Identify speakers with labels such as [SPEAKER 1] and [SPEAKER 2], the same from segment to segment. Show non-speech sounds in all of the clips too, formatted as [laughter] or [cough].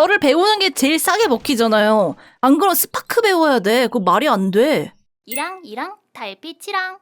[SPEAKER 1] 너를 배우는 게 제일 싸게 먹히잖아요. 안 그럼 스파크 배워야 돼. 그거 말이 안 돼.
[SPEAKER 2] 이랑 이랑 달빛이랑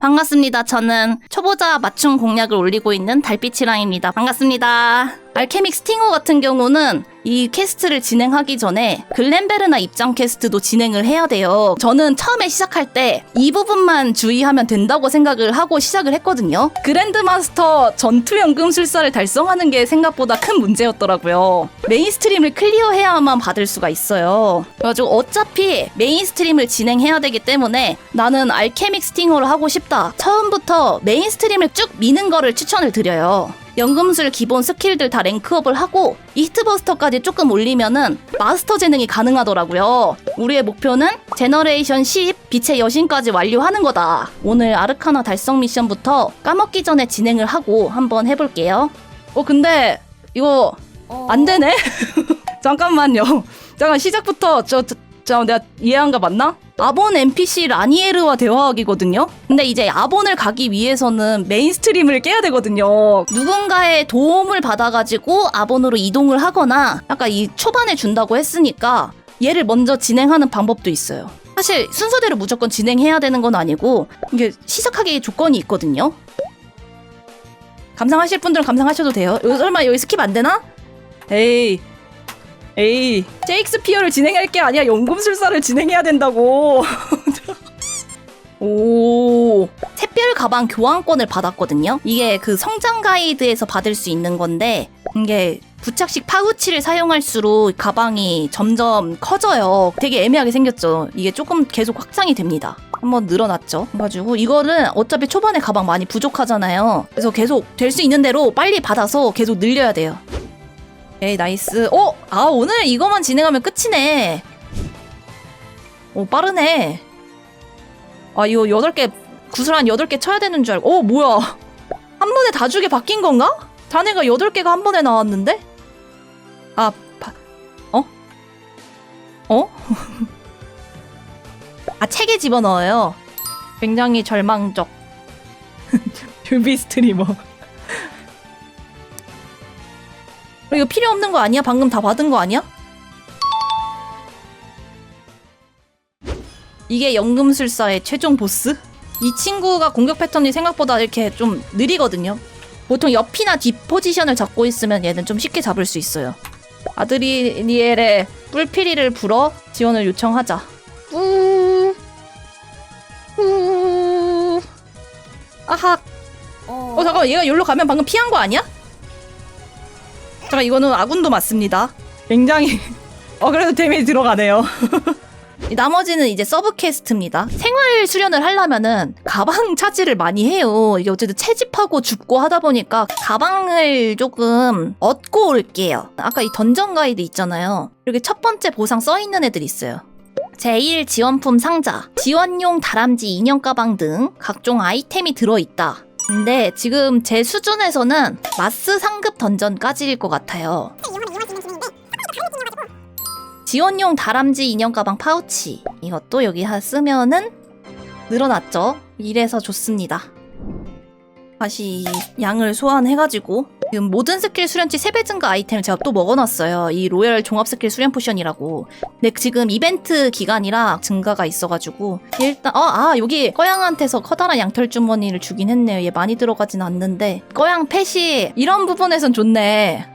[SPEAKER 1] 반갑습니다. 저는 초보자 맞춤 공략을 올리고 있는 달빛이랑입니다. 반갑습니다. 알케믹 스팅어 같은 경우는 이 캐스트를 진행하기 전에 글렌베르나 입장 캐스트도 진행을 해야 돼요. 저는 처음에 시작할 때 이 부분만 주의하면 된다고 생각을 하고 시작을 했거든요. 그랜드마스터 전투 연금술사를 달성하는 게 생각보다 큰 문제였더라고요. 메인스트림을 클리어해야만 받을 수가 있어요. 그래가지고 어차피 메인스트림을 진행해야 되기 때문에 나는 알케믹 스팅어를 하고 싶다. 처음부터 메인스트림을 쭉 미는 거를 추천을 드려요. 연금술 기본 스킬들 다 랭크업을 하고 이스트버스터까지 조금 올리면은 마스터 재능이 가능하더라고요. 우리의 목표는 제너레이션 10 빛의 여신까지 완료하는 거다. 오늘 아르카나 달성 미션부터 까먹기 전에 진행을 하고 한번 해볼게요. 어 근데 이거
[SPEAKER 2] 어,
[SPEAKER 1] 안 되네. [laughs] 잠깐만요. 잠깐 시작부터 저, 저, 저 내가 이해한 거 맞나? 아본 NPC 라니에르와 대화하기거든요. 근데 이제 아본을 가기 위해서는 메인스트림을 깨야 되거든요. 누군가의 도움을 받아가지고 아본으로 이동을 하거나 약간 이 초반에 준다고 했으니까 얘를 먼저 진행하는 방법도 있어요. 사실 순서대로 무조건 진행해야 되는 건 아니고 이게 시작하기 조건이 있거든요. 감상하실 분들은 감상하셔도 돼요. 설마 여기 스킵 안 되나? 에이 에이 셰익스피어를 진행할 게 아니야 연금술사를 진행해야 된다고. [laughs] 오. 샛별 가방 교환권을 받았거든요. 이게 그 성장 가이드에서 받을 수 있는 건데 이게 부착식 파우치를 사용할수록 가방이 점점 커져요. 되게 애매하게 생겼죠. 이게 조금 계속 확장이 됩니다. 한번 늘어났죠. 그래가지고 이거는 어차피 초반에 가방 많이 부족하잖아요. 그래서 계속 될 수 있는 대로 빨리 받아서 계속 늘려야 돼요 에이 나이스 어? 아 오늘 이거만 진행하면 끝이네 오 빠르네 아 이거 8개 구슬 한 8개 쳐야 되는 줄 알고 어 뭐야 [laughs] 한 번에 다 주게 바뀐 건가? 자네가 8개가 한 번에 나왔는데? 아 바, 어? 어? [laughs] 아 책에 집어넣어요 굉장히 절망적 [laughs] 뷰비 스트리머 이거 필요 없는 거 아니야? 방금 다 받은 거 아니야? 이게 연금술사의 최종 보스? 이 친구가 공격 패턴이 생각보다 이렇게 좀 느리거든요. 보통 옆이나 뒷 포지션을 잡고 있으면 얘는 좀 쉽게 잡을 수 있어요. 아드리니엘의 뿔피리를 불어 지원을 요청하자. 뿌. 뿌. 아하.
[SPEAKER 2] 어,
[SPEAKER 1] 어 잠깐만 얘가 여기로 가면 방금 피한 거 아니야? 잠깐 이거는 아군도 맞습니다. 굉장히 [laughs] 어 그래도 데미지 들어가네요. [laughs] 이 나머지는 이제 서브 퀘스트입니다. 생활 수련을 하려면은 가방 차지를 많이 해요. 이게 어쨌든 채집하고 줍고 하다 보니까 가방을 조금 얻고 올게요. 아까 이 던전 가이드 있잖아요. 이렇게 첫 번째 보상 써 있는 애들 있어요. 제1 지원품 상자, 지원용 다람쥐 인형 가방 등 각종 아이템이 들어있다. 근데 지금 제 수준에서는 마스 상급 던전까지일 것 같아요. 지원용 다람쥐 인형 가방 파우치 이것도 여기 하 쓰면은 늘어났죠. 이래서 좋습니다. 다시 양을 소환해가지고 지금 모든 스킬 수련치 3배 증가 아이템을 제가 또 먹어놨어요. 이 로열 종합 스킬 수련 포션이라고. 근데 지금 이벤트 기간이라 증가가 있어가지고 일단 어, 아 여기 꺼양한테서 커다란 양털 주머니를 주긴 했네요. 얘 많이 들어가진 않는데 꺼양 펫이 이런 부분에선 좋네.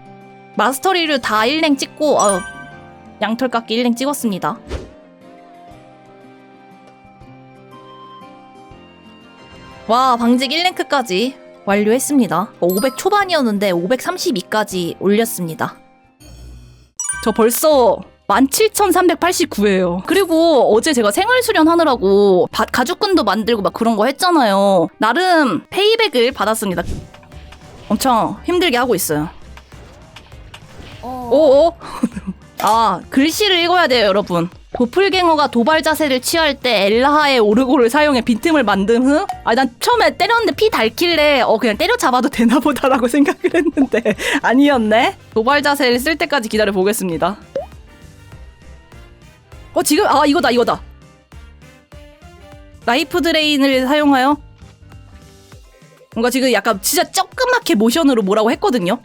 [SPEAKER 1] 마스터리를 다 1랭 찍고 어, 양털 깎기 1랭 찍었습니다. 와 방직 1랭크까지 완료했습니다. 500 초반이었는데 532까지 올렸습니다. 저 벌써 17,389예요. 그리고 어제 제가 생활 수련하느라고 바- 가죽끈도 만들고 막 그런 거 했잖아요. 나름 페이백을 받았습니다. 엄청 힘들게 하고 있어요.
[SPEAKER 2] 어,
[SPEAKER 1] 오오. [laughs] 아 글씨를 읽어야 돼요, 여러분. 도플갱어가 도발 자세를 취할 때 엘라하의 오르고를 사용해 빈틈을 만든 후, 아, 난 처음에 때렸는데 피 닳길래, 어, 그냥 때려잡아도 되나 보다라고 [laughs] 생각을 했는데, [laughs] 아니었네? 도발 자세를 쓸 때까지 기다려 보겠습니다. 어, 지금, 아, 이거다, 이거다. 라이프 드레인을 사용하여, 뭔가 지금 약간 진짜 조그맣게 모션으로 뭐라고 했거든요?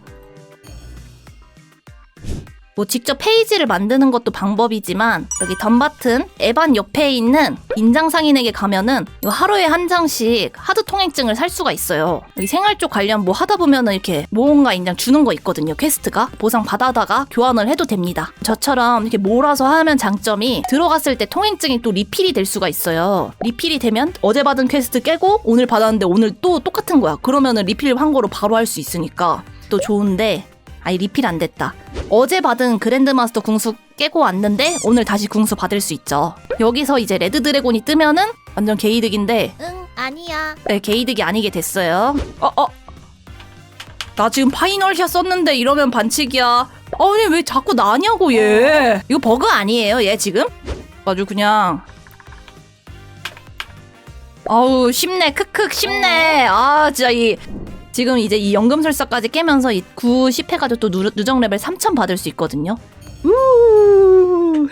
[SPEAKER 1] 뭐 직접 페이지를 만드는 것도 방법이지만 여기 덤바튼 에반 옆에 있는 인장 상인에게 가면은 이거 하루에 한 장씩 하드 통행증을 살 수가 있어요. 여기 생활 쪽 관련 뭐 하다 보면은 이렇게 모험가 인장 주는 거 있거든요. 퀘스트가 보상 받아다가 교환을 해도 됩니다. 저처럼 이렇게 몰아서 하면 장점이 들어갔을 때 통행증이 또 리필이 될 수가 있어요. 리필이 되면 어제 받은 퀘스트 깨고 오늘 받았는데 오늘 또 똑같은 거야. 그러면은 리필 환거로 바로 할 수 있으니까 또 좋은데 아니 리필 안 됐다. 어제 받은 그랜드마스터 궁수 깨고 왔는데 오늘 다시 궁수 받을 수 있죠. 여기서 이제 레드 드래곤이 뜨면은 완전 개이득인데
[SPEAKER 2] 응, 아니야.
[SPEAKER 1] 네, 개이득이 아니게 됐어요. 어, 어. 나 지금 파이널샷 썼는데 이러면 반칙이야. 아니 왜 자꾸 나냐고 얘. 이거 버그 아니에요 얘 지금? 아주 그냥 아우 쉽네 크크 쉽네 아 진짜 이 지금 이제 이 연금술사까지 깨면서 이 9, 10 해가지고 또 누, 누적 레벨 3000 받을 수 있거든요 우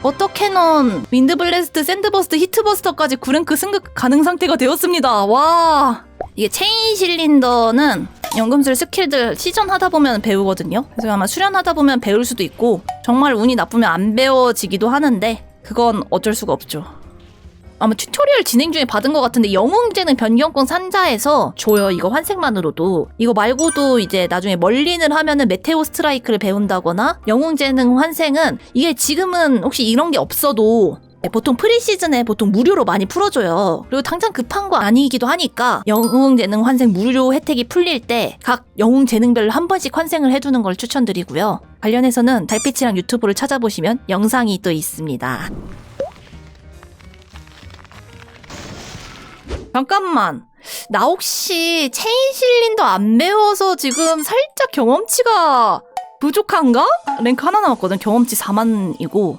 [SPEAKER 1] 버터캐논, 윈드블래스트, 샌드버스트, 히트버스터까지 9랭크 승급 가능 상태가 되었습니다. 와! 이게 체인 실린더는 연금술 스킬들 시전하다 보면 배우거든요. 그래서 아마 수련하다 보면 배울 수도 있고 정말 운이 나쁘면 안 배워지기도 하는데 그건 어쩔 수가 없죠. 아마 튜토리얼 진행 중에 받은 것 같은데 영웅제는 변경권 산자에서 줘요 이거 환생만으로도 이거 말고도 이제 나중에 멀린을 하면은 메테오 스트라이크를 배운다거나 영웅재능 환생은 이게 지금은 혹시 이런 게 없어도 네, 보통 프리시즌에 보통 무료로 많이 풀어줘요. 그리고 당장 급한 거 아니기도 하니까 영웅 재능 환생 무료 혜택이 풀릴 때 각 영웅 재능별로 한 번씩 환생을 해두는 걸 추천드리고요. 관련해서는 달빛이랑 유튜브를 찾아보시면 영상이 또 있습니다. 잠깐만. 나 혹시 체인 실린더 안 배워서 지금 살짝 경험치가 부족한가? 랭크 하나 남았거든. 경험치 4만이고.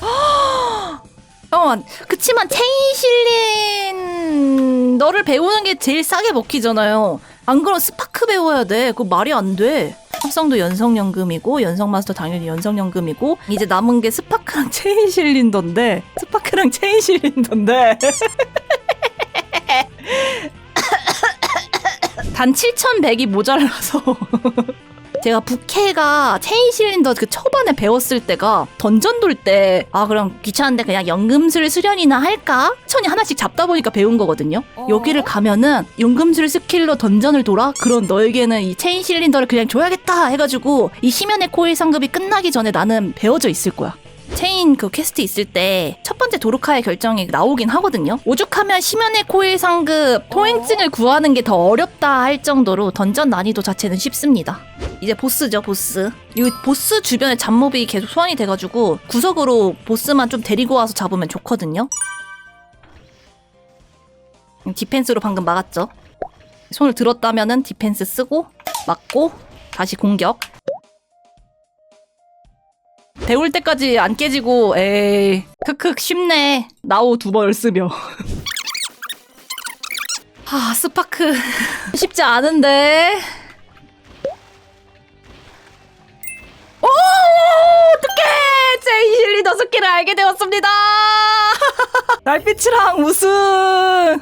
[SPEAKER 1] [gasps] 잠깐만. 그치만 체인 실린더를 배우는 게 제일 싸게 먹히잖아요. 안 그럼 스파크 배워야 돼. 그거 말이 안 돼. 합성도 연성연금이고 연성마스터 당연히 연성연금이고 이제 남은 게 스파크랑 체인 실린더인데 스파크랑 체인 실린더인데. [laughs] 단 7,100이 모자라서 제가 부캐가 체인 실린더 그 초반에 배웠을 때가 던전 돌 때 아 그럼 귀찮은데 그냥 연금술 수련이나 할까? 천이 하나씩 잡다 보니까 배운 거거든요.
[SPEAKER 2] 어?
[SPEAKER 1] 여기를 가면은 연금술 스킬로 던전을 돌아? 그런 너에게는 이 체인 실린더를 그냥 줘야겠다 해가지고 이 심연의 코일 상급이 끝나기 전에 나는 배워져 있을 거야. 체인 그 퀘스트 있을 때 첫 번째 도르카의 결정이 나오긴 하거든요. 오죽하면 심연의 코일 상급 통행증을 구하는 게 더 어렵다 할 정도로 던전 난이도 자체는 쉽습니다. 이제 보스죠, 보스. 이 보스 주변에 잡몹이 계속 소환이 돼가지고 구석으로 보스만 좀 데리고 와서 잡으면 좋거든요. 음, 디펜스로 방금 막았죠. 손을 들었다면은 디펜스 쓰고 막고 다시 공격. 배울 때까지 안 깨지고 에이 크크 쉽네 나오 두 번 쓰며 [laughs] 아 스파크 [laughs] 쉽지 않은데 어떡해 제 이실리 리더 스킬을 알게 되었습니다 [laughs] 달빛이랑 우승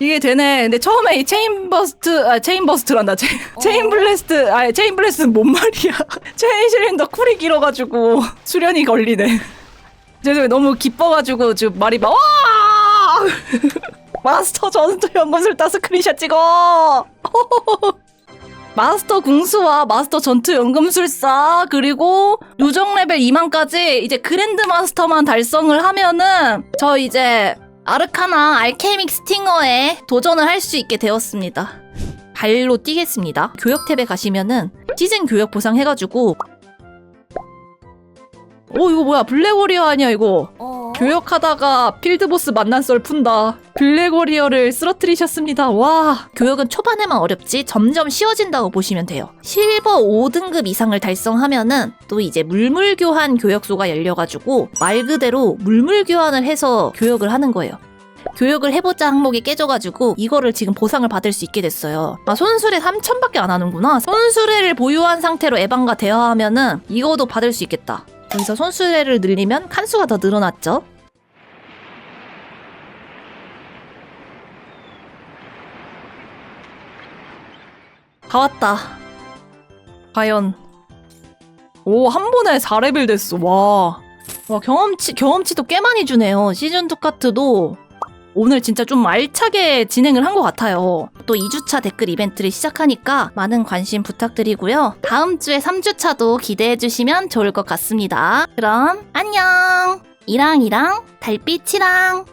[SPEAKER 1] 이게 되네. 근데 처음에 이 체인 버스트, 아, 체인 버스트란다. 체, 체인 블래스트, 아, 체인 블래스트는 뭔 말이야. [laughs] 체인 실린더 쿨이 길어가지고 수련이 걸리네. 죄송해요. 너무 기뻐가지고 지금 말이 막, 와! [laughs] 마스터 전투 연금술 따 스크린샷 찍어! 마스터 궁수와 마스터 전투 연금술사 그리고 누적 레벨 2만까지 이제 그랜드 마스터만 달성을 하면은 저 이제 아르카나 알케믹 스팅어에 도전을 할 수 있게 되었습니다. 발로 뛰겠습니다. 교역 탭에 가시면은 시즌 교역 보상 해가지고 오 이거 뭐야 블랙워리어 아니야 이거
[SPEAKER 2] 어?
[SPEAKER 1] 교역하다가 필드보스 만난 썰 푼다. 블랙워리어를 쓰러뜨리셨습니다. 와. 교역은 초반에만 어렵지 점점 쉬워진다고 보시면 돼요. 실버 5등급 이상을 달성하면은 또 이제 물물교환 교역소가 열려가지고 말 그대로 물물교환을 해서 교역을 하는 거예요. 교역을 해보자 항목이 깨져가지고 이거를 지금 보상을 받을 수 있게 됐어요. 아 손수레 3천밖에 안 하는구나. 손수레를 보유한 상태로 에반과 대화하면은 이거도 받을 수 있겠다. 여기서 손수레를 늘리면 칸수가 더 늘어났죠. 다 왔다. 과연 오, 한 번에 4레벨 됐어. 와. 와, 경험치, 경험치도 꽤 많이 주네요. 시즌2 카트도 오늘 진짜 좀 알차게 진행을 한 것 같아요. 또 2주차 댓글 이벤트를 시작하니까 많은 관심 부탁드리고요. 다음 주에 3주차도 기대해 주시면 좋을 것 같습니다. 그럼 안녕! 이랑이랑 달빛이랑